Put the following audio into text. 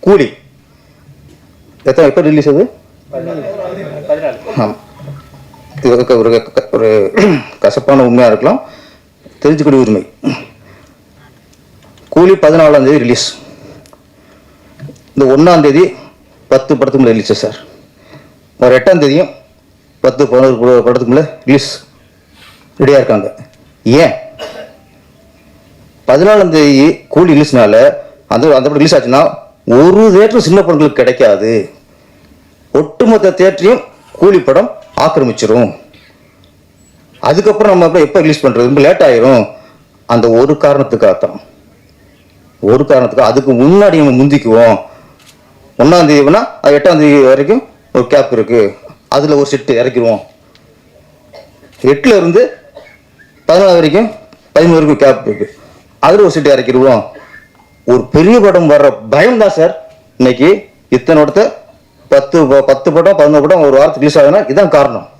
கூலி. எத்தனை எப்போ ரிலீஸ் அது? ஆமாம் இது ஒரு ஒரு கசப்பான உண்மையாக இருக்கலாம். தெரிஞ்சுக்கூடிய உரிமை. கூலி பதினாலாம் தேதி ரிலீஸ் இந்த ஒன்றாம் தேதி பத்து படத்துக்கு ரிலீஸ் சார் ஒரு எட்டாம் தேதியும் பத்து பதினோரு பட- படத்துக்கு மேலே ரிலீஸ் ரெடியாக இருக்காங்க. ஏன்? பதினாலாம் தேதி கூலி ரிலீஸ்னால அந்த அந்த படம் ரிலீஸ் ஆச்சுன்னா ஒரு தேட்டரும் சின்ன படங்களுக்கு கிடைக்காது. ஒட்டுமொத்த தேட்டரையும் கூலி படம் ஆக்கிரமிச்சிரும். அதுக்கப்புறம் நம்ம அப்புறம் எப்போ ரிலீஸ் பண்ணுறது ரொம்ப லேட் ஆயிரும். அந்த ஒரு காரணத்துக்காக தான் ஒரு காரணத்துக்கு அதுக்கு முன்னாடி நம்ம முந்திக்குவோம். ஒன்றாம் தேதினா அது எட்டாம் தேதி வரைக்கும் ஒரு கேப் இருக்குது அதில் ஒரு செட்டு இறக்கிடுவோம். எட்டுல இருந்து பதினாலு வரைக்கும் பதிமூணு வரைக்கும் கேப் இருக்குது அதில் ஒரு செட்டு இறக்கிடுவோம். ஒரு பெரிய படம் வர்ற பயம் தான் சார். இன்னைக்கு இத்தனை இடத்த பத்து ப- பத்து படம் பதினோரு படம் ஒரு வாரத்துக்கு ரிலீஸ் ஆகுதுன்னா இதுதான் காரணம்.